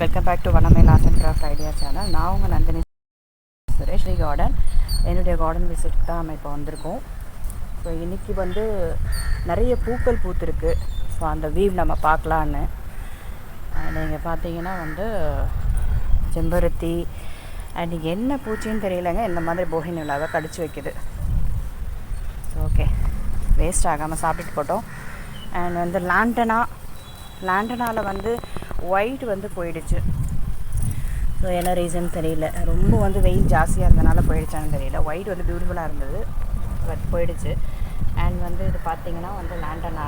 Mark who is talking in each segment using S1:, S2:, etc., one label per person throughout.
S1: Welcome back to வனமே loss and craft idea channel நான் உங்கள் Nandini Suresh. Sri garden என்னுடைய கார்டன் விசிட் தான் நம்ம இப்போ வந்திருக்கோம். ஸோ இன்றைக்கி வந்து நிறைய பூக்கள் பூத்துருக்கு. ஸோ அந்த வீவ் நம்ம பார்க்கலான்னு. நீங்கள் பார்த்தீங்கன்னா வந்து செம்பருத்தி அண்ட் என்ன பூச்சின்னு தெரியலங்க. இந்த மாதிரி போகின் விழாவை கடிச்சு வைக்குது. ஸோ ஓகே வேஸ்ட் ஆகாமல் சாப்பிட்டுட்டு போட்டோம். அண்ட் வந்து லாண்டனா லேண்டனால் வந்து ஒயிட் வந்து போயிடுச்சு. ஸோ என்ன ரீசன் தெரியல. ரொம்ப வந்து வெயில் ஜாஸ்தியாக இருந்தனால போயிடுச்சான்னு தெரியல. ஒயிட் வந்து பியூட்டிஃபுல்லாக இருந்தது. பட் போயிடுச்சு. அண்ட் வந்து இது பார்த்திங்கன்னா வந்து லேண்டனா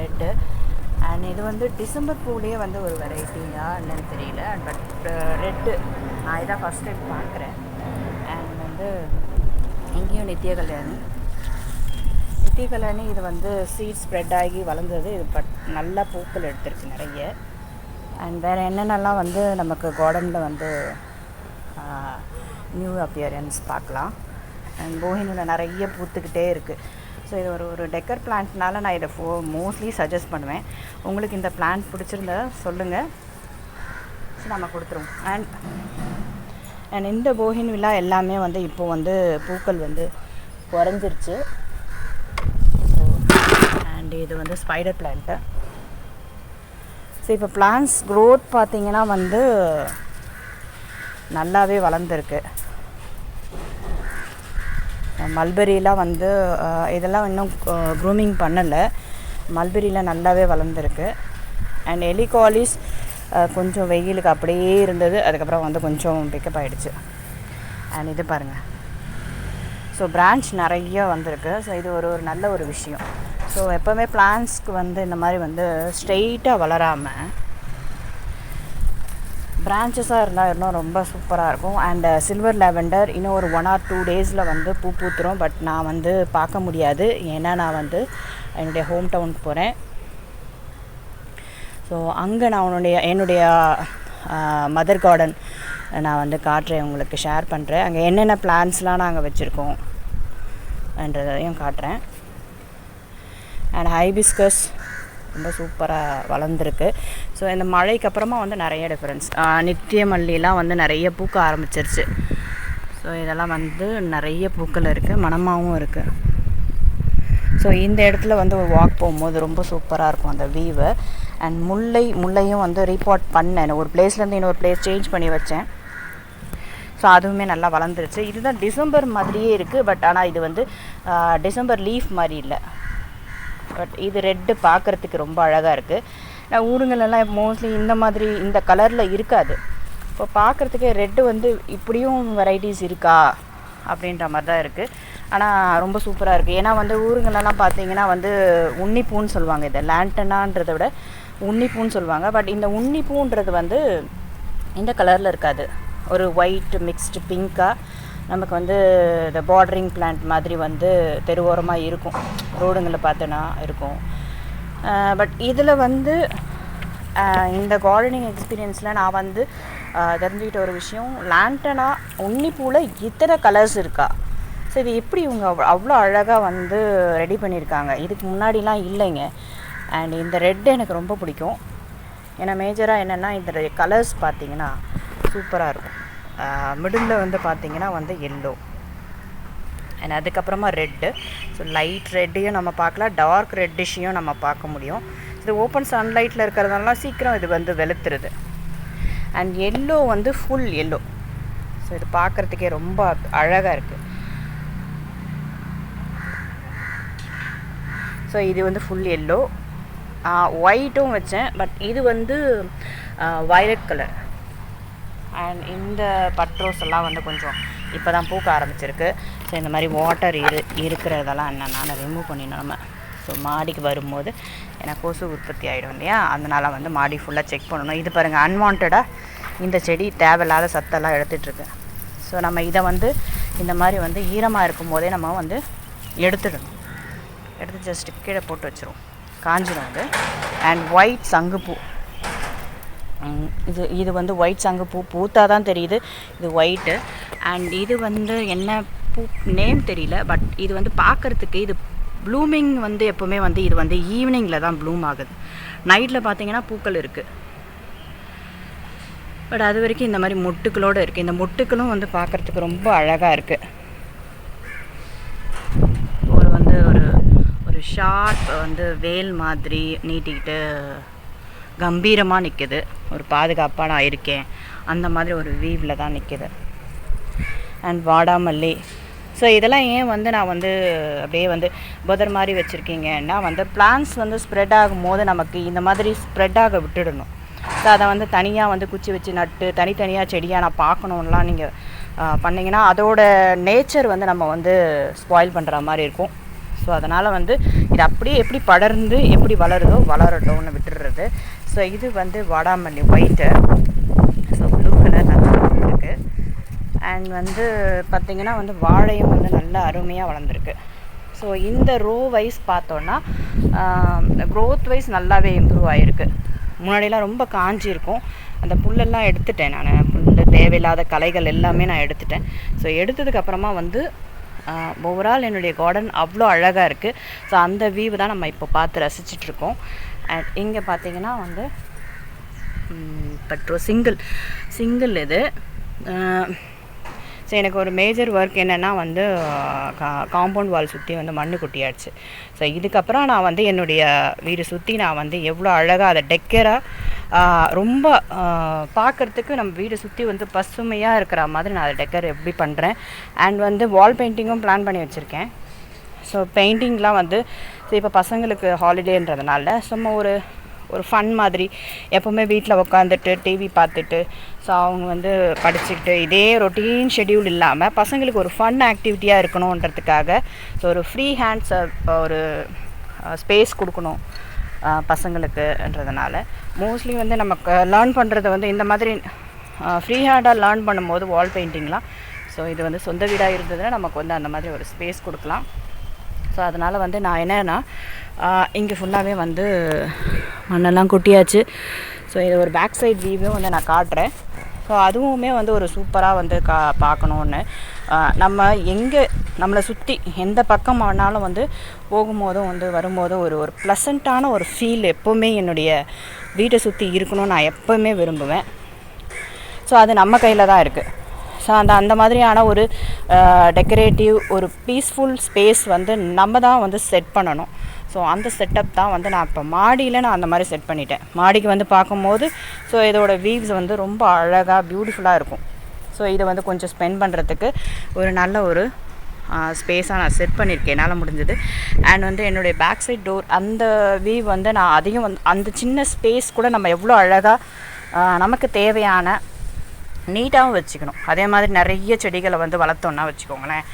S1: ரெட்டு அண்ட் இது வந்து டிசம்பர் பூலேயே வந்து ஒரு வெரைட்டியாக என்னன்னு தெரியல. பட் ரெட்டு uh, நான் இதான் ஃபஸ்ட் டைம் பார்க்குறேன் அண்ட் வந்து இங்கேயும் நித்திய கல்யாணி. நித்திய இது வந்து சீட் ஸ்ப்ரெட் ஆகி வளர்ந்தது. இது பட் நல்ல பூக்கள் எடுத்துருக்கு நிறைய. அண்ட் வேறு என்னென்னலாம் வந்து நமக்கு கார்டனில் வந்து நியூ அப்பியரன்ஸ் பார்க்கலாம். அண்ட் போகினியில் நிறைய பூத்துக்கிட்டே இருக்குது ஸோ இது ஒரு ஒரு டெக்கர் பிளான்ட்னால நான் இதை ஃபோ மோஸ்ட்லி சஜஸ்ட் பண்ணுவேன். உங்களுக்கு இந்த பிளான்ட் பிடிச்சிருந்தா சொல்லுங்கள் ஸோ நம்ம கொடுத்துருவோம். அண்ட் அண்ட் இந்த போகின் விழா எல்லாமே வந்து இப்போது வந்து பூக்கள் வந்து குறைஞ்சிருச்சு. அண்ட் இது வந்து ஸ்பைடர் பிளான்ட்டு ஸோ இப்போ பிளான்ஸ் க்ரோத் பார்த்தீங்கன்னா வந்து நல்லாவே வளர்ந்துருக்கு. மல்பெரிலாம் வந்து இதெல்லாம் இன்னும் க்ரூமிங் பண்ணலை. மல்பெரியில் நல்லாவே வளர்ந்துருக்கு. அண்ட் எலிகாலிஸ் கொஞ்சம் வெயிலுக்கு அப்படியே இருந்தது. அதுக்கப்புறம் வந்து கொஞ்சம் பிக்கப் ஆகிடுச்சு அண்ட் இது பாருங்கள் ஸோ பிரான்ச் நிறைய வந்திருக்கு. ஸோ இது ஒரு ஒரு நல்ல ஒரு விஷயம். ஸோ எப்போவுமே பிளான்ஸ்க்கு வந்து இந்த மாதிரி வந்து ஸ்ட்ரெயிட்டாக வளராமல் பிரான்ச்சஸாக இருந்தால் இன்னும் ரொம்ப சூப்பராக இருக்கும். அண்ட் சில்வர் லாவெண்டர் இன்னும் ஒரு ஒன் ஆர் டூ டேஸில் வந்து பூ பூத்துரும். பட் நான் வந்து பார்க்க முடியாது. ஏன்னா நான் வந்து என்னுடைய ஹோம் டவுனுக்கு போகிறேன் ஸோ அங்கே நான் உன்னுடைய என்னுடைய uh, மதர் கார்டன் நான் வந்து காட்டுறேன். உங்களுக்கு ஷேர் பண்ணுறேன் அங்கே என்னென்ன பிளான்ஸ்லாம் நாங்கள் வச்சுருக்கோம் என்றதையும் காட்டுறேன். அண்ட் ஹைபிஸ்கஸ் ரொம்ப சூப்பராக வளர்ந்துருக்கு. ஸோ இந்த மழைக்கு அப்புறமா வந்து நிறைய டிஃப்ரென்ஸ் நித்திய மல்லிலாம் வந்து நிறைய பூக்க ஆரம்பிச்சிருச்சு. ஸோ இதெல்லாம் வந்து நிறைய பூக்கள் இருக்குது மனமாகவும் இருக்குது ஸோ இந்த இடத்துல வந்து ஒரு வாக் போகும்போது ரொம்ப சூப்பராக இருக்கும் அந்த வியூவை அண்ட் முல்லை முல்லையும் வந்து ரீபாட் பண்ணேன். ஒரு பிளேஸ்லேருந்து இன்னொரு பிளேஸ் சேஞ்ச் பண்ணி வச்சேன். ஸோ அதுவுமே நல்லா வளர்ந்துருச்சு. இதுதான் டிசம்பர் மாதிரியே இருக்குது பட் ஆனால் இது வந்து டிசம்பர் லீஃப் மாதிரி இல்லை. பட் இது ரெட்டு பார்க்குறதுக்கு ரொம்ப அழகாக இருக்குது நான் ஊருங்களெல்லாம் மோஸ்ட்லி இந்த மாதிரி இந்த கலரில் இருக்காது. இப்போ பார்க்குறதுக்கே ரெட்டு வந்து இப்படியும் வெரைட்டிஸ் இருக்கா? அப்படின்ற மாதிரி தான் இருக்குது ஆனால் ரொம்ப சூப்பராக இருக்குது ஏன்னா வந்து ஊருங்களெல்லாம் பார்த்தீங்கன்னா வந்து உன்னிப்பூன்னு சொல்லுவாங்க. இதை லேண்டனான்றதை விட உன்னிப்பூன்னு சொல்லுவாங்க. பட் இந்த உன்னிப்பூன்றது வந்து இந்த கலரில் இருக்காது. ஒரு ஒயிட் மிக்ஸ்டு பிங்க்காக நமக்கு வந்து இந்த பார்டரிங் பிளான்ட் மாதிரி வந்து தெருவோரமாக இருக்கும். ரோடுங்களில் பார்த்தோன்னா இருக்கும். பட் இதில் வந்து இந்த கார்டனிங் எக்ஸ்பீரியன்ஸில் நான் வந்து தெரிஞ்சுக்கிட்ட ஒரு விஷயம். லேண்டனா உன்னிப்பூவில் இத்தனை கலர்ஸ் இருக்கா? ஸோ இது எப்படி இவங்க அவ்வளோ அழகாக வந்து ரெடி பண்ணியிருக்காங்க? இதுக்கு முன்னாடிலாம் இல்லைங்க. அண்ட் இந்த ரெட் எனக்கு ரொம்ப பிடிக்கும். ஏன்னா மேஜராக என்னென்னா இந்த கலர்ஸ் பார்த்தீங்கன்னா சூப்பராக இருக்கும். மிடில் வந்து பார்த்திங்கன்னா வந்து எல்லோ அண்ட் அதுக்கப்புறமா ரெட்டு ஸோ லைட் ரெட்டையும் நம்ம பார்க்கலாம். டார்க் ரெட்டிஷையும் நம்ம பார்க்க முடியும். இது ஓப்பன் சன்லைட்டில் இருக்கிறதுனால சீக்கிரம் இது வந்து வெளுத்துருது. அண்ட் எல்லோ வந்து ஃபுல் எல்லோ ஸோ இது பார்க்குறதுக்கே ரொம்ப அழகாக இருக்குது ஸோ இது வந்து ஃபுல் எல்லோ ஒயிட்டும் வச்சேன். பட் இது வந்து வயலட் கலர் அண்ட் இந்த பட்ரோஸ் எல்லாம் வந்து கொஞ்சம் இப்போ தான் பூக்க ஆரம்பிச்சிருக்கு. ஸோ இந்த மாதிரி வாட்டர் இரு இருக்கிறதெல்லாம் என்னென்னா நான் ரிமூவ் பண்ணிடணும் நம்ம. ஸோ மாடிக்கு வரும்போது ஏன்னா கொசு உற்பத்தி ஆகிடும் இல்லையா? அதனால் வந்து மாடி ஃபுல்லாக செக் பண்ணணும். இது பாருங்கள் அன்வான்டாக இந்த செடி தேவையில்லாத சத்தெல்லாம் எடுத்துகிட்ருக்கு. ஸோ நம்ம இதை வந்து இந்த மாதிரி வந்து ஈரமாக இருக்கும் போதே நம்ம வந்து எடுத்துடணும். எடுத்து ஜஸ்ட்டு கீழே போட்டு வச்சுருவோம். காஞ்சிடும் அது. அண்ட் ஒயிட் சங்குப்பூ. இது இது வந்து ஒயிட் சங்குப்பூ பூத்தா தான் தெரியுது. இது ஒயிட்டு அண்ட் இது வந்து என்ன பூ நேம் தெரியல பட் இது வந்து பார்க்குறதுக்கு இது ப்ளூமிங் வந்து எப்போவுமே வந்து இது வந்து ஈவினிங்கில் தான் ப்ளூம் ஆகுது. நைட்டில் பார்த்தீங்கன்னா பூக்கள் இருக்குது பட் அது வரைக்கும் இந்த மாதிரி மொட்டுக்களோடு இருக்குது இந்த மொட்டுக்களும் வந்து பார்க்குறதுக்கு ரொம்ப அழகாக இருக்குது ஒரு வந்து ஒரு ஒரு ஷார்ப் வந்து வேல் மாதிரி நீட்டிக்கிட்டு கம்பீரமாக நிற்குது ஒரு பாதுகாப்பாக நான் இருக்கேன். அந்த மாதிரி ஒரு வீவில் தான் நிற்குது அண்ட் வாடாமல்லி. ஸோ இதெல்லாம் ஏன் வந்து நான் வந்து அப்படியே வந்து புதர் மாதிரி வச்சுருக்கீங்கன்னா வந்து பிளான்ஸ் வந்து ஸ்ப்ரெட் ஆகும்போது நமக்கு இந்த மாதிரி ஸ்ப்ரெட் ஆக விட்டுடணும். ஸோ அதை வந்து தனியாக வந்து குச்சி வச்சு நட்டு தனித்தனியாக செடியாக நான் பார்க்கணுன்லாம் நீங்கள் பண்ணிங்கன்னா அதோட நேச்சர் வந்து நம்ம வந்து ஸ்பாயில் பண்ணுற மாதிரி இருக்கும். ஸோ அதனால் வந்து இது அப்படியே எப்படி படர்ந்து எப்படி வளருதோ வளரட்டும்னு விட்டுடுறது. ஸோ இது வந்து வாடாமல்லி ஒயிட்டு ஸோ ப்ளூ கலர் நல்லா இருக்குது அண்ட் வந்து பார்த்திங்கன்னா வந்து வாழையும் வந்து நல்லா அருமையாக வளர்ந்துருக்கு. ஸோ இந்த ரோ வைஸ் பார்த்தோன்னா க்ரோத் வைஸ் நல்லாவே இம்ப்ரூவ் ஆகிருக்கு முன்னாடிலாம் ரொம்ப காஞ்சி இருக்கும் அந்த புல்லெல்லாம் எடுத்துட்டேன் நான். புல் தேவையில்லாத களைகள் எல்லாமே நான் எடுத்துட்டேன். ஸோ எடுத்ததுக்கப்புறமா வந்து ஓவரால் என்னுடைய கார்டன் அவ்வளோ அழகாக இருக்குது ஸோ அந்த வியூ தான் நம்ம இப்போ பார்த்து ரசிச்சிட்ருக்கோம் அண்ட் இங்கே பார்த்தீங்கன்னா வந்து பெட்ரோல் சிங்கிள் சிங்கிள் இது. ஸோ எனக்கு ஒரு மேஜர் ஒர்க் என்னென்னா வந்து காம்பவுண்ட் வால் சுற்றி வந்து மண் கொட்டியாச்சு. ஸோ இதுக்கப்புறம் நான் வந்து என்னுடைய வீடு சுற்றி நான் வந்து எவ்வளோ அழகாக அதை டெக்கராக ரொம்ப பார்க்குறதுக்கு நம்ம வீடு சுற்றி வந்து பசுமையாக இருக்கிற மாதிரி நான் அதை டெக்கர் எப்படி பண்ணுறேன் அண்ட் வந்து வால் பெயிண்டிங்கும் பிளான் பண்ணி வச்சுருக்கேன். ஸோ பெயிண்டிங்லாம் வந்து ஸோ இப்போ பசங்களுக்கு ஹாலிடேன்றதுனால சும்மா ஒரு ஒரு ஃபன் மாதிரி எப்போவுமே வீட்டில் உட்காந்துட்டு டிவி பார்த்துட்டு ஸோ அவங்க வந்து படிச்சுக்கிட்டு இதே ரொட்டீன் ஷெடியூல் இல்லாமல் பசங்களுக்கு ஒரு ஃபன் ஆக்டிவிட்டியாக இருக்கணுன்றதுக்காக ஸோ ஒரு ஃப்ரீ ஹேண்ட்ஸ் ஒரு ஸ்பேஸ் கொடுக்கணும் பசங்களுக்குன்றதுனால. மோஸ்ட்லி வந்து நமக்கு லேர்ன் பண்ணுறது வந்து இந்த மாதிரி ஃப்ரீ ஹேண்டாக லேர்ன் பண்ணும்போது வால் பெயிண்டிங்லாம் ஸோ இது வந்து சொந்த வீடாக இருந்ததுன்னா நமக்கு வந்து அந்த மாதிரி ஒரு ஸ்பேஸ் கொடுக்கலாம். ஸோ அதனால் வந்து நான் என்னென்னா இங்கே ஃபுல்லாகவே வந்து மண்ணெல்லாம் கொட்டியாச்சு. ஸோ இது ஒரு பேக் சைட் வியூவும் வந்து நான் காட்டுறேன். ஸோ அதுவுமே வந்து ஒரு சூப்பராக வந்து கா பார்க்கணுன்னு நம்ம எங்கே நம்மளை சுற்றி எந்த பக்கம் ஆனாலும் வந்து போகும்போதும் வந்து வரும்போதும் ஒரு ஒரு ப்ளசண்ட்டான ஒரு ஃபீல் எப்போவுமே என்னுடைய வீட்டை சுற்றி இருக்கணும்னு நான் எப்போவுமே விரும்புவேன். ஸோ அது நம்ம கையில் தான் இருக்குது ஸோ அந்த அந்த மாதிரியான ஒரு டெக்கரேட்டிவ் ஒரு பீஸ்ஃபுல் ஸ்பேஸ் வந்து நம்ம தான் வந்து செட் பண்ணணும். ஸோ அந்த செட்டப் தான் வந்து நான் இப்போ மாடியில் நான் அந்த மாதிரி செட் பண்ணிட்டேன். மாடிக்கு வந்து பார்க்கும்போது ஸோ இதோட வீவ்ஸ் வந்து ரொம்ப அழகாக பியூட்டிஃபுல்லாக இருக்கும். ஸோ இதை வந்து கொஞ்சம் ஸ்பெண்ட் பண்ணுறதுக்கு ஒரு நல்ல ஒரு ஸ்பேஸாக நான் செட் பண்ணியிருக்கேன் என்னால் முடிஞ்சது. அண்ட் வந்து என்னுடைய பேக் சைட் டோர் அந்த வீவ் வந்து நான் அதையும் வந்து அந்த சின்ன ஸ்பேஸ் கூட நம்ம எவ்வளோ அழகாக நமக்கு தேவையான நீட்டாகவும் வச்சுக்கணும். அதே மாதிரி நிறைய செடிகளை வந்து வளர்த்தோன்னா வச்சுக்கோங்களேன்.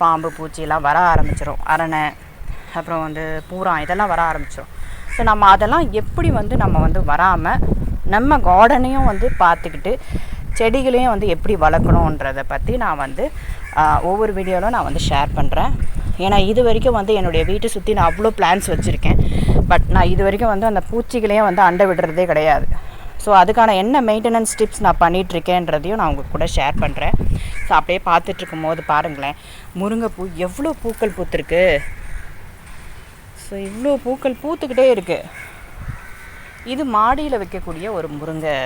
S1: பாம்பு பூச்சிலாம் வர ஆரம்பிச்சிடும் அரணை அப்புறம் வந்து பூரான் இதெல்லாம் வர ஆரம்பிச்சிடும் ஸோ நம்ம அதெல்லாம் எப்படி வந்து நம்ம வந்து வராமல் நம்ம கார்டனையும் வந்து பார்த்துக்கிட்டு செடிகளையும் வந்து எப்படி வளர்க்கணுன்றதை பற்றி நான் வந்து ஒவ்வொரு வீடியோவிலும் நான் வந்து ஷேர் பண்ணுறேன் ஏன்னா இது வரைக்கும் வந்து என்னுடைய வீட்டை சுற்றி நான் அவ்வளோ பிளான்ஸ் வச்சுருக்கேன். பட் நான் இது வரைக்கும் வந்து அந்த பூச்சிகளையும் வந்து அண்டை விடுறதே கிடையாது. ஸோ அதுக்கான என்ன மெயின்டெனன்ஸ் டிப்ஸ் நான் பண்ணிகிட்ருக்கேன்றதையும் நான் உங்கள் கூட ஷேர் பண்ணுறேன் ஸோ அப்படியே பார்த்துட்ருக்கும் போது பாருங்களேன். முருங்கைப்பூ எவ்வளோ பூக்கள் பூத்துருக்கு? ஸோ இவ்வளோ பூக்கள் பூத்துக்கிட்டே இருக்குது இது மாடியில் வைக்கக்கூடிய ஒரு முருங்கை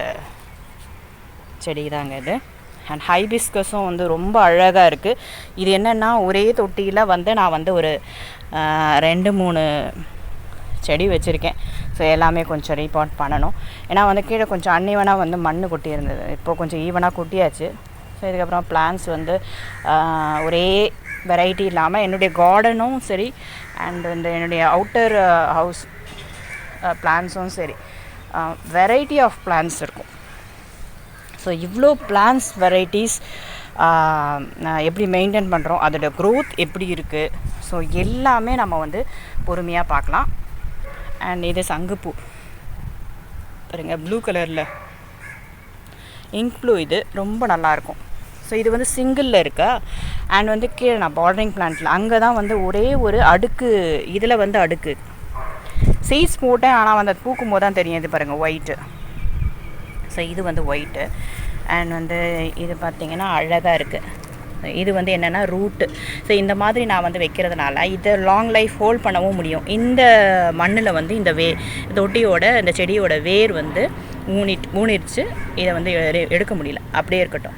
S1: செடி தாங்க இது. அண்ட் ஹைபிஸ்கஸும் வந்து ரொம்ப அழகாக இருக்குது இது என்னென்னா ஒரே தொட்டியில் வந்து நான் வந்து ஒரு ரெண்டு மூணு செடி வச்சுருக்கேன். ஸோ எல்லாமே கொஞ்சம் ரீபாட் பண்ணணும். ஏன்னா வந்து கீழே கொஞ்சம் அன்னிவனாக வந்து மண் கொட்டி இருந்தது இப்போ கொஞ்சம் ஈவனாக கொட்டியாச்சு. ஸோ இதுக்கப்புறம் பிளான்ஸ் வந்து ஒரே வெரைட்டி இல்லாமல் என்னுடைய கார்டனும் சரி அண்ட் வந்து என்னுடைய அவுட்டர் ஹவுஸ் பிளான்ஸும் சரி. வெரைட்டி ஆஃப் பிளான்ஸ் இருக்கும். ஸோ இவ்வளோ பிளான்ஸ் வெரைட்டிஸ் எப்படி மெயின்டைன் பண்ணுறோம் அதோட க்ரோத் எப்படி இருக்குது ஸோ எல்லாமே நம்ம வந்து பொறுமையாக பார்க்கலாம். அண்ட் இது சங்குப்பூ பாருங்க ப்ளூ கலரில் இங்க் ப்ளூ இது ரொம்ப நல்லாயிருக்கும் ஸோ இது வந்து சிங்கிளில் இருக்கா? அண்ட் வந்து கீழே நான் பார்டரிங் பிளான்ட்டில் அங்கே தான் வந்து ஒரே ஒரு அடுக்கு இதில் வந்து அடுக்கு. சீட்ஸ் போட்டேன் ஆனால் வந்து அது பூக்கும் போது தான் தெரியும். இது பாருங்கள் ஒயிட்டு ஸோ இது வந்து ஒயிட்டு அண்ட் வந்து இது பார்த்திங்கன்னா அழகாக இருக்குது இது வந்து என்னென்னா ரூட்டு ஸோ இந்த மாதிரி நான் வந்து வைக்கிறதுனால இதை லாங் லைஃப் ஹோல்ட் பண்ணவும் முடியும். இந்த மண்ணில் வந்து இந்த வே தொட்டியோட இந்த செடியோட வேர் வந்து ஊனிட் ஊனிடுச்சு இதை வந்து எடுக்க முடியல. அப்படியே இருக்கட்டும்.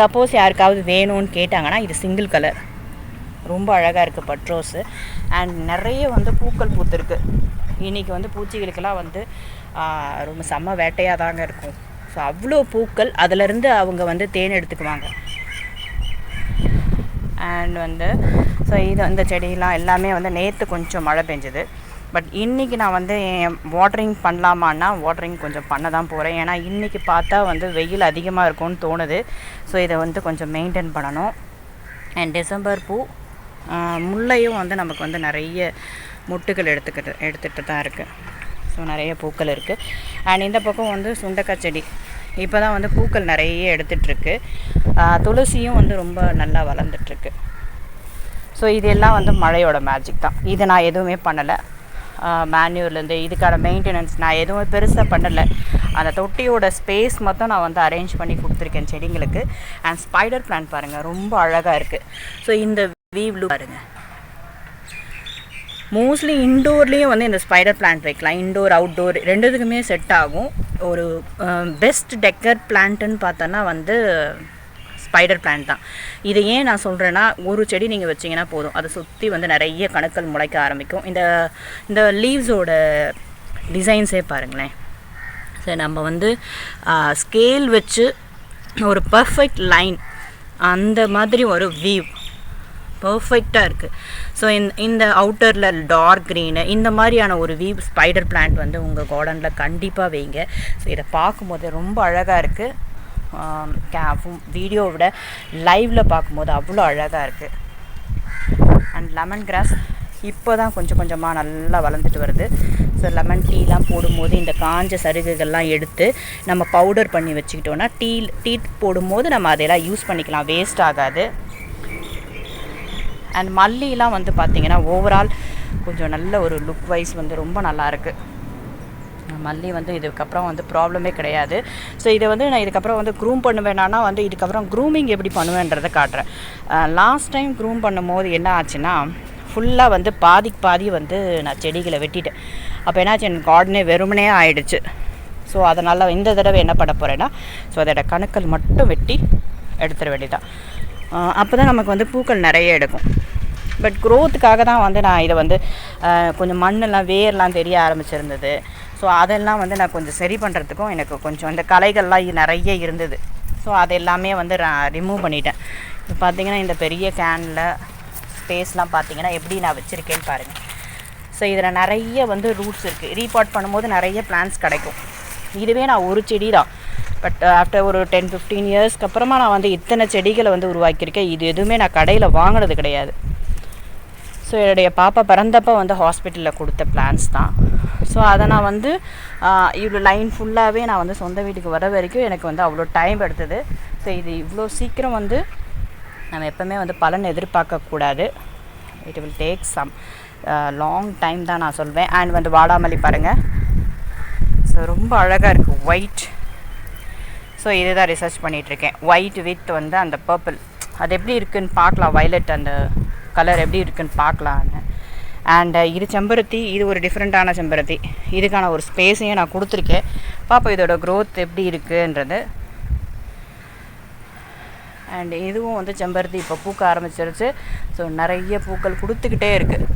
S1: சப்போஸ் யாருக்காவது வேணும்னு கேட்டாங்கன்னா இது சிங்கிள் கலர் ரொம்ப அழகாக இருக்குது பட்ரோஸு. அண்ட் நிறைய வந்து பூக்கள் பூத்துருக்கு. இன்றைக்கி வந்து பூச்சிகளுக்கெல்லாம் வந்து ரொம்ப செம்ம வேட்டையாக தாங்க இருக்கும். ஸோ அவ்வளோ பூக்கள். அதிலிருந்து அவங்க வந்து தேன் எடுத்துக்குவாங்க. அண்ட் வந்து ஸோ இது இந்த செடியெலாம் எல்லாமே வந்து நேற்று கொஞ்சம் மழை பெஞ்சுது. பட் இன்றைக்கி நான் வந்து வாட்டரிங் பண்ணலாமான்னா வாட்டரிங் கொஞ்சம் பண்ண தான் போகிறேன் ஏன்னா இன்றைக்கி பார்த்தா வந்து வெயில் அதிகமாக இருக்கும்னு தோணுது. ஸோ இதை வந்து கொஞ்சம் மெயின்டைன் பண்ணணும். அண்ட் டிசம்பர் பூ முல்லையும் வந்து நமக்கு வந்து நிறைய முட்டுகள் எடுத்துக்கிட்டு எடுத்துகிட்டு தான் இருக்குது ஸோ நிறைய பூக்கள் இருக்குது அண்ட் இந்த பக்கம் வந்து சுண்டக்காய் செடி. இப்போ தான் வந்து பூக்கள் நிறைய எடுத்துகிட்ருக்கு துளசியும் வந்து ரொம்ப நல்லா வளர்ந்துட்டுருக்கு. ஸோ இதெல்லாம் வந்து மழையோட மேஜிக் தான். இது நான் எதுவுமே பண்ணலை. மேன்யூர்லேருந்து இதுக்கான மெயின்டெனன்ஸ் நான் எதுவும் பெருசாக பண்ணலை. அந்த தொட்டியோட ஸ்பேஸ் மட்டும் நான் வந்து அரேஞ்ச் பண்ணி கொடுத்துருக்கேன் செடிங்களுக்கு. அண்ட் ஸ்பைடர் பிளான் பாருங்கள் ரொம்ப அழகாக இருக்குது ஸோ இந்த வீவ்லு பாருங்கள் மோஸ்ட்லி இன்டோர்லேயும் வந்து இந்த ஸ்பைடர் பிளான்ட் வைக்கலாம். இன்டோர் அவுட்டோர் ரெண்டுத்துக்குமே செட் ஆகும். ஒரு பெஸ்ட் டெக்கர் பிளான்ட்டுன்னு பார்த்தோன்னா வந்து ஸ்பைடர் பிளான்ட் தான். இதை ஏன் நான் சொல்கிறேன்னா ஒரு செடி நீங்கள் வச்சீங்கன்னா போதும். அதை சுற்றி வந்து நிறைய கணுக்கள் முளைக்க ஆரம்பிக்கும். இந்த இந்த லீவ்ஸோட டிசைன்ஸே பாருங்களேன். சரி நம்ம வந்து ஸ்கேல் வச்சு ஒரு பர்ஃபெக்ட் லைன் அந்த மாதிரி ஒரு வியூ பர்ஃபெக்டாக இருக்குது ஸோ இந்த இந்த அவுட்டரில் டார்க் க்ரீனு இந்த மாதிரியான ஒரு வீ ஸ்பைடர் பிளான்ட் வந்து உங்கள் கார்டனில் கண்டிப்பாக வைங்க. ஸோ இதை பார்க்கும்போது ரொம்ப அழகாக இருக்குது வீடியோவை விட லைவில் பார்க்கும்போது அவ்வளோ அழகாக இருக்குது அண்ட் லெமன் கிராஸ் இப்போ தான் கொஞ்சம் கொஞ்சமாக நல்லா வளர்ந்துட்டு வருது. ஸோ லெமன் டீலாம் போடும்போது இந்த காஞ்ச சருகுகள்லாம் எடுத்து நம்ம பவுடர் பண்ணி வச்சுக்கிட்டோன்னா டீ டீ போடும்போது நம்ம அதையெல்லாம் யூஸ் பண்ணிக்கலாம். வேஸ்ட் ஆகாது. அண்ட் மல்லிலாம் வந்து பார்த்திங்கன்னா ஓவரால் கொஞ்சம் நல்ல ஒரு லுக் வைஸ் வந்து ரொம்ப நல்லாயிருக்கு மல்லி வந்து இதுக்கப்புறம் வந்து ப்ராப்ளமே கிடையாது. ஸோ இதை வந்து நான் இதுக்கப்புறம் வந்து க்ரூம் பண்ணுவேன்னா வந்து இதுக்கப்புறம் க்ரூமிங் எப்படி பண்ணுவேன்றதை காட்டுறேன். லாஸ்ட் டைம் க்ரூம் பண்ணும்போது என்ன ஆச்சுன்னா ஃபுல்லாக வந்து பாதிக்கு பாதி வந்து நான் செடிகளை வெட்டிட்டேன். அப்போ என்னாச்சு? எனக்கு கார்டனே வெறுமனே ஆயிடுச்சு. ஸோ அதனால் இந்த தடவை என்ன பண்ண போகிறேன்னா ஸோ அதோட கணுக்கள் மட்டும் வெட்டி எடுத்துட வேண்டியதான் அப்போ தான் நமக்கு வந்து பூக்கள் நிறைய எடுக்கும். பட் க்ரோத்துக்காக தான் வந்து நான் இதை வந்து கொஞ்சம் மண்ணெல்லாம் வேர்லாம் தெரிய ஆரம்பிச்சிருந்தது. ஸோ அதெல்லாம் வந்து நான் கொஞ்சம் சரி பண்ணுறதுக்கும் எனக்கு கொஞ்சம் இந்த களைகள்லாம் நிறைய இருந்தது. ஸோ அது எல்லாமே வந்து நான் ரிமூவ் பண்ணிட்டேன். இப்போ பார்த்தீங்கன்னா இந்த பெரிய கேனில் ஸ்பேஸ்லாம் பார்த்தீங்கன்னா எப்படி நான் வச்சுருக்கேன்னு பாருங்கள் ஸோ இதில் நிறைய வந்து ரூட்ஸ் இருக்குது ரீபாட் பண்ணும்போது நிறைய பிளான்ஸ் கிடைக்கும். இதுவே நான் ஒரு செடி தான் பட் ஆஃப்டர் uh, ஒரு டென் ஃபிஃப்டீன் இயர்ஸ்க்கு அப்புறமா நான் வந்து இத்தனை செடிகளை வந்து உருவாக்கியிருக்கேன். இது எதுவுமே நான் கடையில் வாங்கினது கிடையாது. ஸோ என்னுடைய பாப்பா பிறந்தப்போ வந்து ஹாஸ்பிட்டலில் கொடுத்த பிளான்ஸ் தான். ஸோ அதை நான் வந்து uh, இவ்வளோ லைன் ஃபுல்லாகவே நான் வந்து சொந்த வீட்டுக்கு வர வரைக்கும் எனக்கு வந்து அவ்வளோ டைம் எடுத்தது. ஸோ இது இவ்வளோ சீக்கிரம் வந்து நம்ம எப்போவுமே வந்து பலன் எதிர்பார்க்கக்கூடாது it will take some long uh, time தான் நான் சொல்வேன். அண்ட் வந்து வாடாமல்லி பாருங்கள் ஸோ ரொம்ப அழகாக இருக்குது ஒயிட் ஸோ இதை தான் ரிசர்ச் பண்ணிகிட்ருக்கேன் ஒயிட் வித் வந்து அந்த பர்பிள் அது எப்படி இருக்குதுன்னு பார்க்கலாம். வயலட் அந்த கலர் எப்படி இருக்குன்னு பார்க்கலான்னு. அண்ட் இது செம்பருத்தி. இது ஒரு டிஃப்ரெண்ட்டான செம்பருத்தி. இதுக்கான ஒரு ஸ்பேஸையும் நான் கொடுத்துருக்கேன். பாப்போம் இதோட க்ரோத் எப்படி இருக்குன்றது. அண்ட் இதுவும் வந்து செம்பருத்தி. இப்போ பூக்க ஆரம்பிச்சிருச்சு. ஸோ நிறைய பூக்கள் கொடுத்துக்கிட்டே இருக்குது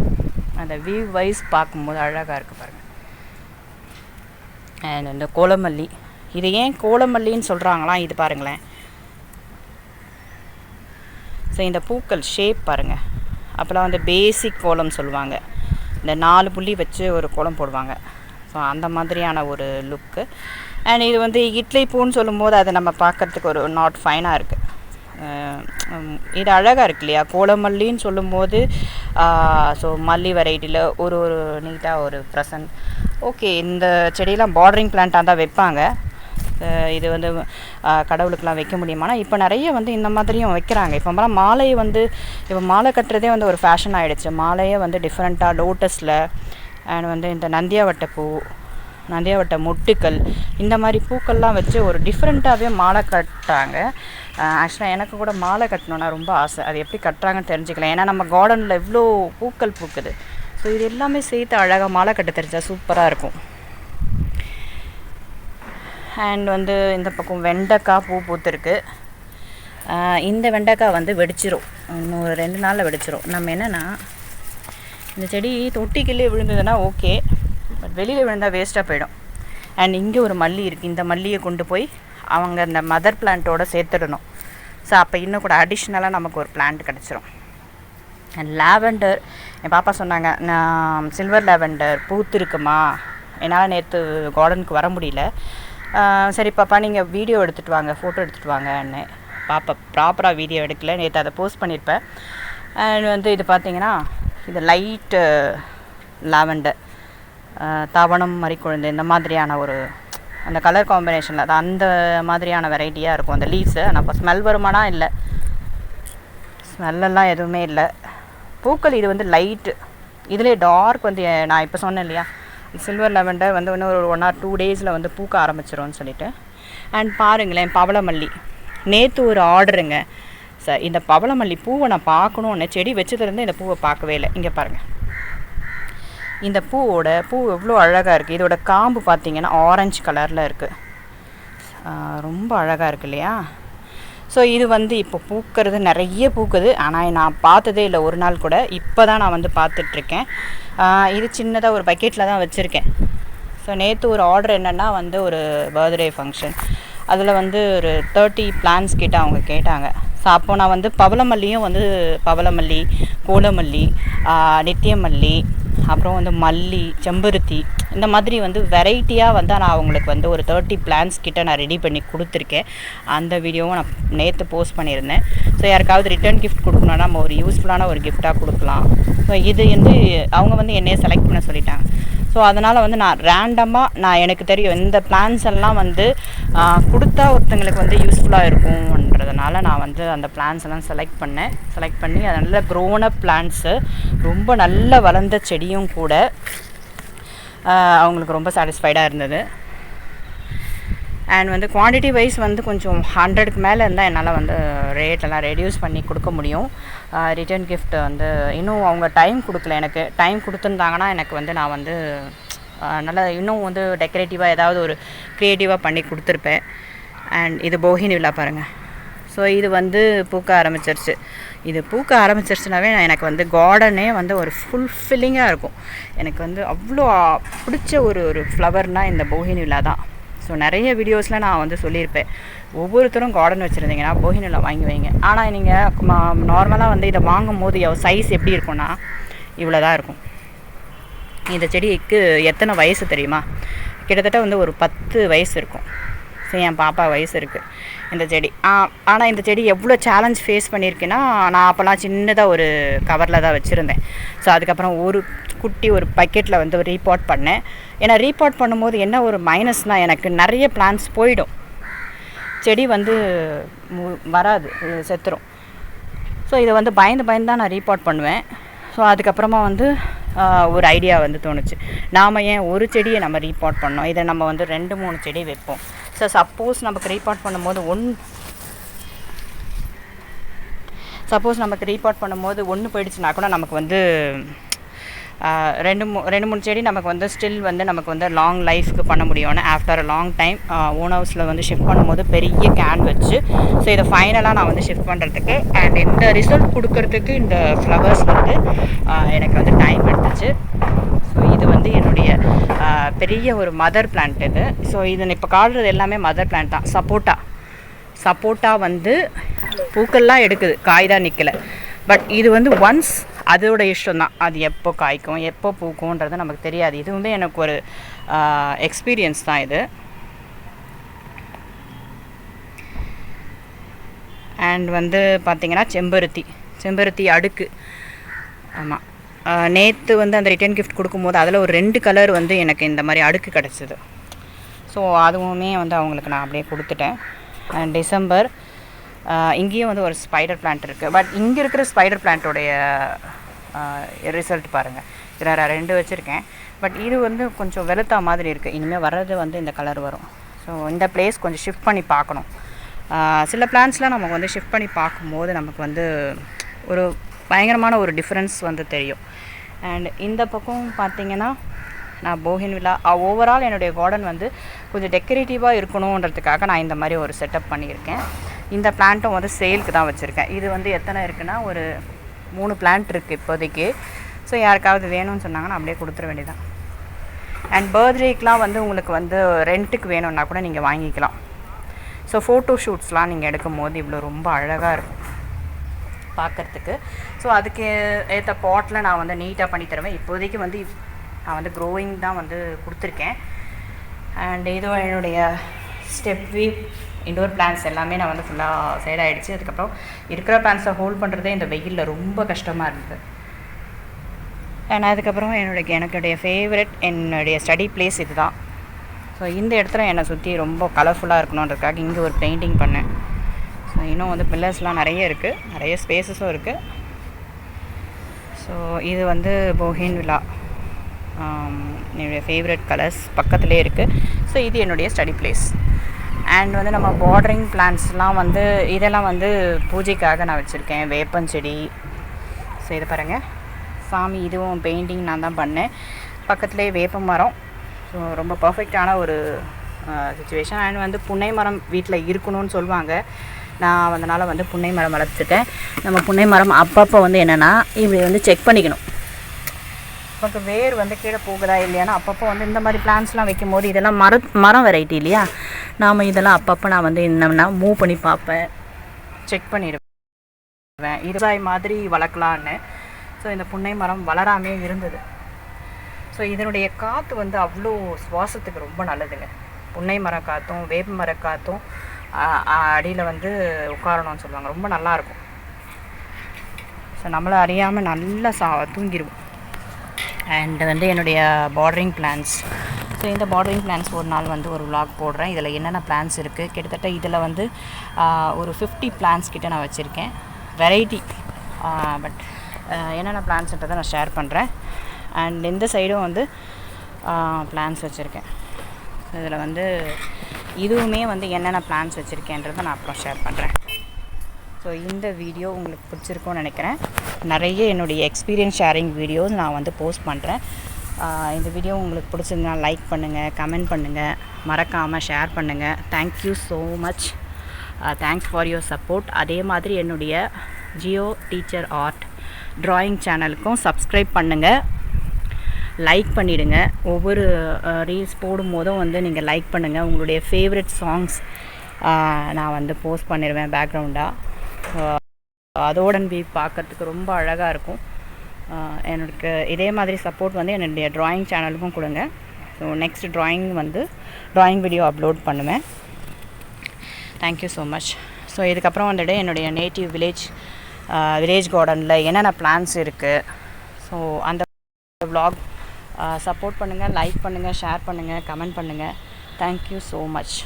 S1: அந்த வியூ வைஸ் பார்க்கும்போது அழகாக இருக்குது பாருங்கள் அண்ட் இந்த கோலமல்லி. இது ஏன் கோலமல்லின்னு சொல்கிறாங்களாம் இது பாருங்களேன். ஸோ இந்த பூக்கள் ஷேப் பாருங்கள் அப்போல்லாம் வந்து பேசிக் கோலம் சொல்லுவாங்க. இந்த நாலு புள்ளி வச்சு ஒரு கோலம் போடுவாங்க. ஸோ அந்த மாதிரியான ஒரு லுக்கு அண்ட் இது வந்து இட்லி பூன்னு சொல்லும்போது அதை நம்ம பார்க்கறதுக்கு ஒரு நாட் ஃபைனாக இருக்குது இது அழகாக இருக்கு இல்லையா? கோலமல்லின்னு சொல்லும்போது ஸோ மல்லி வெரைட்டியில் ஒரு ஒரு நீட்டாக ஒரு ப்ரெசன்ட் ஓகே இந்த செடியெல்லாம் பார்டரிங் பிளான்ட்டாக தான் வைப்பாங்க. இது வந்து கடவுளுக்கெலாம் கடவுளுக்கெல்லாம் வைக்க முடியுமானா இப்போ நிறைய வந்து இந்த மாதிரியும் வைக்கிறாங்க. இப்போலாம் மாலையை வந்து இப்போ மாலை கட்டுறதே வந்து ஒரு ஃபேஷன் ஆகிடுச்சு மாலையே வந்து டிஃப்ரெண்ட்டாக லோட்டஸில் அண்ட் வந்து இந்த நந்தியாவட்டை பூ நந்தியாவட்ட மொட்டுக்கள் இந்த மாதிரி பூக்கள்லாம் வச்சு ஒரு டிஃப்ரெண்ட்டாகவே மாலை கட்டாங்க ஆக்சுவலாக எனக்கு கூட மாலை கட்டணுன்னா ரொம்ப ஆசை. அது எப்படி கட்டுறாங்கன்னு தெரிஞ்சுக்கலாம் ஏன்னா நம்ம கார்டனில் இவ்வளோ பூக்கள் பூக்குது. ஸோ இது எல்லாமே சேர்த்து அழகாக மாலை கட்ட தெரிஞ்சால் சூப்பராக இருக்கும். அண்ட் வந்து இந்த பக்கம் வெண்டைக்காய் பூ பூத்துருக்கு. இந்த வெண்டைக்காய் வந்து வெடிச்சிரும். இன்னும் ஒரு ரெண்டு நாளில் வெடிச்சிரும். நம்ம என்னென்னா இந்த செடி தொட்டிக்குள்ளே விழுந்ததுன்னா ஓகே. பட் வெளியில் விழுந்தால் வேஸ்ட்டாக போயிடும். அண்ட் இங்கே ஒரு மல்லி இருக்குது இந்த மல்லியை கொண்டு போய் அவங்க அந்த மதர் பிளான்ட்டோட சேர்த்துடணும். ஸோ அப்போ இன்னும் கூட அடிஷ்னலாக நமக்கு ஒரு பிளான்ட் கிடச்சிரும். அண்ட் லாவெண்டர் என் பாப்பா சொன்னாங்க நான் சில்வர் லாவெண்டர் பூத்துருக்குமா? என்னால் நேற்று கார்டனுக்கு வர முடியல. சரி பாப்பா நீங்கள் வீடியோ எடுத்துகிட்டு வாங்க ஃபோட்டோ எடுத்துகிட்டு வாங்கன்னு பாப்பா ப்ராப்பராக வீடியோ எடுக்கல. நேற்று அதை போஸ்ட் பண்ணியிருப்பேன் அண்ட் வந்து இது பார்த்தீங்கன்னா இது லைட்டு லாவெண்டர் தவணம் மாதிரி குழந்தை இந்த மாதிரியான ஒரு அந்த கலர் காம்பினேஷனில் அது அந்த மாதிரியான வெரைட்டியாக இருக்கும். அந்த லீவ்ஸு ஆனால் இப்போ ஸ்மெல் வருமானா இல்லை. ஸ்மெல்லெல்லாம் எதுவுமே இல்லை. பூக்கள் இது வந்து லைட்டு இதிலே டார்க் வந்து நான் இப்போ சொன்னேன் இல்லையா? சில்வர் லெவெண்டர் வந்து இன்னும் ஒரு ஒன் ஆர் டூ டேஸில் வந்து பூக்க ஆரம்பிச்சிரும்னு சொல்லிட்டு. அண்ட் பாருங்களேன் பவளமல்லி. நேற்று ஒரு ஆர்டருங்க சார் இந்த பவளமல்லி பூவை நான் பார்க்கணுன்னு செடி வச்சதுலேருந்து இந்த பூவை பார்க்கவே இல்லை. இங்கே பாருங்கள் இந்த பூவோட பூ எவ்வளோ அழகாக இருக்குது இதோட காம்பு பார்த்தீங்கன்னா ஆரஞ்சு கலரில் இருக்குது ரொம்ப அழகாக இருக்கு இல்லையா? ஸோ இது வந்து இப்போ பூக்கிறது நிறைய பூக்குது. ஆனால் நான் பார்த்ததே இல்லை. ஒரு நாள் கூட. இப்போ தான் நான் வந்து பார்த்துட்ருக்கேன். இது சின்னதாக ஒரு பக்கெட்டில் தான் வச்சுருக்கேன். ஸோ நேற்று ஒரு ஆர்டர் என்னென்னா வந்து ஒரு பர்த்டே ஃபங்க்ஷன் அதில் வந்து ஒரு தேர்ட்டி பிளான்ஸ் கிட்ட அவங்க கேட்டாங்க. ஸோ அப்போது நான் வந்து பவளமல்லியும் வந்து பவளமல்லி கோலமல்லி நித்தியமல்லி அப்புறம் வந்து மல்லி செம்பருத்தி இந்த மாதிரி வந்து வெரைட்டியாக வந்து நான் அவங்களுக்கு வந்து ஒரு தேர்ட்டி பிளான்ஸ் கிட்ட நான் ரெடி பண்ணி கொடுத்துருக்கேன். அந்த வீடியோவும் நான் நேற்று போஸ்ட் பண்ணியிருந்தேன். ஸோ யாருக்காவது ரிட்டர்ன் கிஃப்ட் கொடுக்கணும்னா நம்ம ஒரு யூஸ்ஃபுல்லான ஒரு கிஃப்டாக கொடுக்கலாம். ஸோ இது வந்து அவங்க வந்து என்னையே செலக்ட் பண்ண சொல்லிட்டாங்க. ஸோ அதனால் வந்து நான் ரேண்டமாக நான் எனக்கு தெரியும் இந்த பிளான்ஸ் எல்லாம் வந்து கொடுத்தா ஒருத்தங்களுக்கு வந்து யூஸ்ஃபுல்லாக இருக்கும்ன்றதுனால நான் வந்து அந்த பிளான்ஸ் எல்லாம் செலக்ட் பண்ணேன். செலக்ட் பண்ணி அது நல்ல க்ரோனப் பிளான்ஸு ரொம்ப நல்ல வளர்ந்த செடியும் கூட அவங்களுக்கு ரொம்ப சாட்டிஸ்ஃபைடாக இருந்தது. அண்ட் வந்து குவான்டிட்டி வைஸ் வந்து கொஞ்சம் ஹண்ட்ரடுக்கு மேலே இருந்தால் என்னால் வந்து ரேட்டெல்லாம் ரெடியூஸ் பண்ணி கொடுக்க முடியும். ரிட்டர்ன் கிஃப்ட் வந்து இன்னும் அவங்க டைம் கொடுக்கல எனக்கு. டைம் கொடுத்துருந்தாங்கன்னா எனக்கு வந்து நான் வந்து நல்லா இன்னும் வந்து டெக்கரேட்டிவாக ஏதாவது ஒரு க்ரியேட்டிவாக பண்ணி கொடுத்துருப்பேன். அண்ட் இது போகினி விழா பாருங்கள் ஸோ இது வந்து பூக்க ஆரம்பிச்சிருச்சு. இது பூக்க ஆரம்பிச்சிருச்சுனாவே நான் எனக்கு வந்து கார்டனே வந்து ஒரு ஃபுல்ஃபில்லிங்காக இருக்கும். எனக்கு வந்து அவ்வளோ பிடிச்ச ஒரு ஒரு ஃப்ளவர்னால் இந்த போகினி விழா தான். ஸோ நிறைய வீடியோஸில் நான் வந்து சொல்லியிருப்பேன். ஒவ்வொருத்தரும் கார்டன் வச்சுருந்தீங்கன்னா போகினில் வாங்கி வைங்க. ஆனால் நீங்கள் நார்மலாக வந்து இதை வாங்கும் போது சைஸ் எப்படி இருக்கும்னா இவ்வளோ தான் இருக்கும். இந்த செடிக்கு எத்தனை வயசு தெரியுமா? கிட்டத்தட்ட வந்து ஒரு பத்து வயசு இருக்கும். ஸோ என் பாப்பா வயசு இருக்குது இந்த செடி. ஆனால் இந்த செடி எவ்வளோ சேலஞ்ச் ஃபேஸ் பண்ணியிருக்கேன்னா நான் அப்போல்லாம் சின்னதாக ஒரு கவரில் தான் வச்சுருந்தேன். ஸோ அதுக்கப்புறம் ஒரு குட்டி ஒரு பக்கெட்டில் வந்து ரீபாட் பண்ணேன். ஏன்னா ரீபாட் பண்ணும்போது என்ன ஒரு மைனஸ்னால் எனக்கு நிறைய பிளான்ஸ் போயிடும். செடி வந்து மு- வராது செத்துரும். ஸோ இதை வந்து பயந்து பயந்து தான் நான் ரீபாட் பண்ணுவேன். ஸோ அதுக்கப்புறமா வந்து ஒரு ஐடியா வந்து தோணுச்சு. நாம் ஏன் ஒரு செடியை நம்ம ரீபாட் பண்ணோம்? இதை நம்ம வந்து ரெண்டு மூணு செடி வைப்போம். ஸோ சப்போஸ் நமக்கு ரீபாட் பண்ணும்போது ஒன் சப்போஸ் நமக்கு ரீபாட் பண்ணும்போது ஒன்று போயிடுச்சுன்னா கூட நமக்கு வந்து ரெண்டு மூ ரெண்டு மூணு செடி நமக்கு வந்து ஸ்டில் வந்து நமக்கு வந்து லாங் லைஃப்க்கு பண்ண முடியும்னு after a long time own ஹவுஸில் வந்து ஷிஃப்ட் பண்ணும்போது பெரிய கேன் வச்சு ஸோ இதை ஃபைனலாக நான் வந்து ஷிஃப்ட் பண்ணுறதுக்கு அண்ட் இந்த ரிசல்ட் கொடுக்கறதுக்கு இந்த ஃப்ளவர்ஸ் வந்து எனக்கு வந்து டைம் எடுத்துச்சு. ஸோ இது வந்து என்னுடைய பெரிய ஒரு மதர் பிளான்ட் இது. ஸோ இது இப்போ காடுறது எல்லாமே மதர் பிளான்ட் தான். சப்போட்டா சப்போட்டா வந்து பூக்கள்லாம் எடுக்குது. காய் தான் நிற்கலை பட் இது வந்து ஒன்ஸ் அதோட இஷ்டம் தான் அது எப்போ காய்க்கும் எப்போ பூக்கும்ன்றது நமக்கு தெரியாது. இது வந்து எனக்கு ஒரு எக்ஸ்பீரியன்ஸ் தான் இது. அண்ட் வந்து பார்த்திங்கன்னா செம்பருத்தி செம்பருத்தி அடுக்கு. ஆமாம் நேற்று வந்து அந்த ரிட்டர்ன் கிஃப்ட் கொடுக்கும்போது அதில் ஒரு ரெண்டு கலர் வந்து எனக்கு இந்த மாதிரி அடுக்கு கிடச்சிது. ஸோ அதுவுமே வந்து அவங்களுக்கு நான் அப்படியே கொடுத்துட்டேன். அண்ட் டிசம்பர் இங்கேயும் வந்து ஒரு ஸ்பைடர் பிளான்ட் இருக்குது பட் இங்கே இருக்கிற ஸ்பைடர் பிளான்ட்டோடைய ரிசல்ட் பாருங்கள் இதில் நான் ரெண்டு வச்சுருக்கேன். பட் இது வந்து கொஞ்சம் வெளுத்தா மாதிரி இருக்குது இனிமேல் வர்றது வந்து இந்த கலர் வரும். ஸோ இந்த பிளேஸ் கொஞ்சம் ஷிஃப்ட் பண்ணி பார்க்கணும். சில பிளான்ஸ்லாம் நமக்கு வந்து ஷிஃப்ட் பண்ணி பார்க்கும்போது நமக்கு வந்து ஒரு பயங்கரமான ஒரு டிஃப்ரென்ஸ் வந்து தெரியும். அண்ட் இந்த பக்கம் பார்த்தீங்கன்னா நான் போகின் விழா ஓவரால் என்னுடைய கார்டன் வந்து கொஞ்சம் டெக்கரேட்டிவாக இருக்கணுன்றதுக்காக நான் இந்த மாதிரி ஒரு செட்டப் பண்ணியிருக்கேன். இந்த பிளான்ட்டும் வந்து சேலுக்கு தான் வச்சுருக்கேன். இது வந்து எத்தனை இருக்குன்னா ஒரு மூணு பிளான்ட் இருக்குது இப்போதைக்கு. ஸோ யாருக்காவது வேணும்னு சொன்னாங்கன்னா அப்படியே கொடுத்துட வேண்டியதான் அண்ட் பர்த்டேக்கெலாம் வந்து உங்களுக்கு வந்து ரெண்ட்டுக்கு வேணும்னா கூட நீங்கள் வாங்கிக்கலாம். ஸோ ஃபோட்டோ ஷூட்ஸ்லாம் நீங்கள் எடுக்கும் போது இவ்வளோ ரொம்ப அழகாக இருக்கும் பார்க்குறதுக்கு ஸோ அதுக்கு ஏற்ற பாட்டில் நான் வந்து நீட்டாக பண்ணி தருவேன். இப்போதைக்கு வந்து நான் வந்து க்ரோயிங் தான் வந்து கொடுத்துருக்கேன். அண்ட் இதோ என்னுடைய ஸ்டெப் வீப் இண்டோர் பிளான்ஸ் எல்லாமே நான் வந்து ஃபுல்லாக சைட் ஆகிடுச்சு அதுக்கப்புறம் இருக்கிற பிளான்ஸை ஹோல்ட் பண்ணுறதே இந்த வெயிலில் ரொம்ப கஷ்டமாக இருந்தது. அண்ட் அதுக்கப்புறம் என்னுடைய எனக்குடைய ஃபேவரட் என்னுடைய ஸ்டடி பிளேஸ் இது தான் ஸோ இந்த இடத்துல என்னை சுற்றி ரொம்ப கலர்ஃபுல்லாக இருக்கணுன்றதுக்காக இங்கே ஒரு பெயிண்டிங் பண்ணேன். ஸோ இன்னும் வந்து பில்லர்ஸ்லாம் நிறைய இருக்குது நிறைய ஸ்பேசஸும் இருக்குது ஸோ இது வந்து போஹின் விழா um, என்னுடைய ஃபேவரட் கலர்ஸ் பக்கத்துலேயே இருக்குது ஸோ இது என்னுடைய ஸ்டடி பிளேஸ் அண்ட் வந்து நம்ம பார்டரிங் பிளான்ஸ்லாம் வந்து இதெல்லாம் வந்து பூஜைக்காக நான் வச்சுருக்கேன். வேப்பஞ்செடி ஸோ இதை பாருங்கள் சாமி இதுவும் பெயிண்டிங் நான் தான் பண்ணேன். பக்கத்துலேயே வேப்ப மரம். ஸோ ரொம்ப பர்ஃபெக்டான ஒரு சுச்சுவேஷன் அண்ட் வந்து புன்னை மரம் வீட்டில் இருக்கணும்னு சொல்லுவாங்க. நான் அதனால் வந்து புன்னை மரம் வளர்த்துட்டேன். நம்ம புன்னை மரம் அப்பப்போ வந்து என்னென்னா இப்படி வந்து செக் பண்ணிக்கணும். நமக்கு வேர் வந்து கீழே போகுதா இல்லையானா அப்பப்போ வந்து இந்த மாதிரி பிளான்ஸ்லாம் வைக்கும் போது இதெல்லாம் மர மரம் வெரைட்டி இல்லையா? நாம் இதெல்லாம் அப்பப்போ நான் வந்து என்னன்னா மூவ் பண்ணி பார்ப்பேன். செக் பண்ணிடுவேன். இருபாய் மாதிரி வளர்க்கலான்னு. ஸோ இந்த புன்னை மரம் வளராமே இருந்தது. ஸோ இதனுடைய காற்று வந்து அவ்வளோ சுவாசத்துக்கு ரொம்ப நல்லதுங்க. புன்னை மரம் காற்றும் வேப்ப மர காற்றும் அடியில் வந்து உட்காரணும்னு சொல்லுவாங்க. ரொம்ப நல்லாயிருக்கும் ஸோ நம்மளை அறியாமல் நல்லா சா தூங்கிடுவோம் அண்ட் வந்து என்னுடைய பார்டரிங் பிளான்ஸ் ஸோ இந்த பார்டரிங் பிளான்ஸ் ஒரு நாள் வந்து ஒரு விளாக் போடுறேன். இதில் என்னென்ன பிளான்ஸ் இருக்குது கிட்டத்தட்ட இதில் வந்து ஒரு ஃபிஃப்டி பிளான்ஸ் கிட்டே நான் வச்சுருக்கேன். வெரைட்டி பட் என்னென்ன பிளான்ஸ்ன்றதை நான் ஷேர் பண்ணுறேன் அண்ட் இந்த சைடும் வந்து பிளான்ஸ் வச்சுருக்கேன். இதில் வந்து இதுவுமே வந்து என்னென்ன பிளான்ஸ் வச்சுருக்கேன்றதை நான் அப்புறம் ஷேர் பண்ணுறேன் ஸோ இந்த வீடியோ உங்களுக்கு பிடிச்சிருக்கும்னு நினைக்கிறேன். நிறைய என்னுடைய எக்ஸ்பீரியன்ஸ் ஷேரிங் வீடியோஸ் நான் வந்து போஸ்ட் பண்ணுறேன் இந்த வீடியோ உங்களுக்கு பிடிச்சிருந்தா லைக் பண்ணுங்கள் கமெண்ட் பண்ணுங்கள் மறக்காமல் ஷேர் பண்ணுங்கள் thank you so much thanks for your support அதே மாதிரி என்னுடைய ஜியோ டீச்சர் ஆர்ட் ட்ராயிங் சேனலுக்கும் சப்ஸ்கிரைப் பண்ணுங்கள் லைக் பண்ணிவிடுங்க ஒவ்வொரு ரீல்ஸ் போடும்போதும் வந்து நீங்கள் லைக் பண்ணுங்கள் உங்களுடைய ஃபேவரட் சாங்ஸ் நான் வந்து போஸ்ட் பண்ணிடுவேன் பேக்ரவுண்டாக அதோட பி பார்க்கறதுக்கு ரொம்ப அழகாக இருக்கும். எனக்கு இதே மாதிரி சப்போர்ட் வந்து என்னுடைய ட்ராயிங் சேனலுக்கும் கொடுங்க. ஸோ நெக்ஸ்ட் ட்ராயிங் வந்து ட்ராயிங் வீடியோ அப்லோட் பண்ணுவேன். Thank you so much so இதுக்கப்புறம் வந்துட்டு என்னுடைய நேட்டிவ் வில்லேஜ் வில்லேஜ் கார்டனில் என்னென்ன பிளான்ஸ் இருக்குது ஸோ அந்த வ்ளாக் சப்போர்ட் பண்ணுங்கள் லைக் பண்ணுங்கள் ஷேர் பண்ணுங்கள் கமெண்ட் பண்ணுங்கள் தேங்க்யூ ஸோ மச்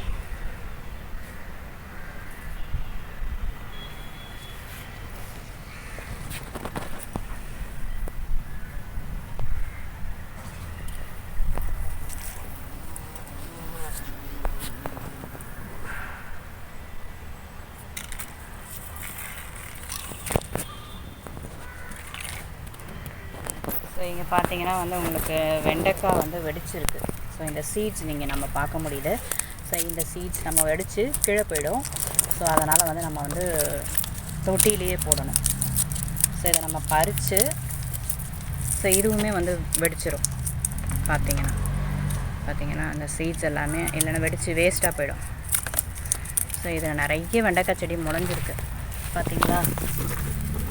S1: இங்கே பார்த்தீங்கன்னா வந்து உங்களுக்கு வெண்டைக்காய் வந்து வெடிச்சிருக்கு. ஸோ இந்த சீட்ஸ் நீங்கள் நம்ம பார்க்க முடியுது. ஸோ இந்த சீட்ஸ் நம்ம வெடித்து கீழே போயிடும். ஸோ அதனால் வந்து நம்ம வந்து தொட்டிலேயே போடணும். ஸோ இதை நம்ம பறித்து ஸோ இதுவுமே வந்து வெடிச்சிரும். பார்த்தீங்கன்னா பார்த்தீங்கன்னா அந்த சீட்ஸ் எல்லாமே இல்லைன்னா வெடித்து வேஸ்ட்டாக போயிடும். ஸோ இதில் நிறைய வெண்டைக்காய் செடி முளைஞ்சிருக்கு. பார்த்தீங்களா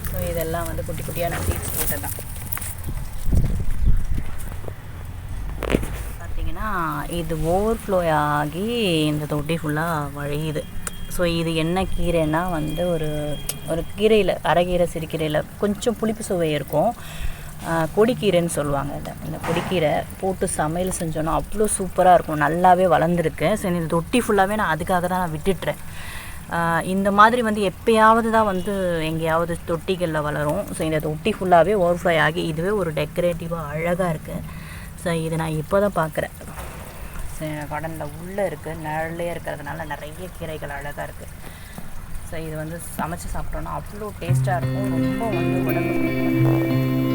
S1: ஸோ இதெல்லாம் வந்து குட்டி குட்டியான சீட்ஸ் போட்டது தான் பார்த்தீங்கன்னா இது ஓவர்ஃப்ளோ ஆகி இந்த தொட்டி ஃபுல்லாக வழியுது. ஸோ இது என்ன கீரைன்னா வந்து ஒரு ஒரு கீரையில் அரைக்கீரை சிறுகீரையில் கொஞ்சம் புளிப்பு சுவை இருக்கும். கொடிக்கீரைன்னு சொல்லுவாங்க இதை. இந்த கொடிக்கீரை போட்டு சமையல் செஞ்சோன்னா அவ்வளோ சூப்பராக இருக்கும். நல்லாவே வளர்ந்துருக்கு. ஸோ இந்த தொட்டி ஃபுல்லாகவே நான் அதுக்காக தான் நான் விட்டுட்டுறேன். இந்த மாதிரி வந்து எப்பயாவது தான் வந்து எங்கேயாவது தொட்டிகளில் வளரும். ஸோ இந்த தொட்டி ஃபுல்லாகவே ஓவர்ஃப்ளோ ஆகி இதுவே ஒரு டெக்கரேட்டிவாக அழகாக இருக்குது ஸோ இது நான் இப்போ தான் பார்க்குறேன் கடலில் கடனில் உள்ளே இருக்குது நிழல்லே இருக்கிறதுனால நிறைய கீரைகள் அழகாக இருக்குது ஸோ இது வந்து சமைச்சு சாப்பிட்டோன்னா அவ்வளோ டேஸ்ட்டாக இருக்கும். ரொம்ப வந்து உடம்புக்கு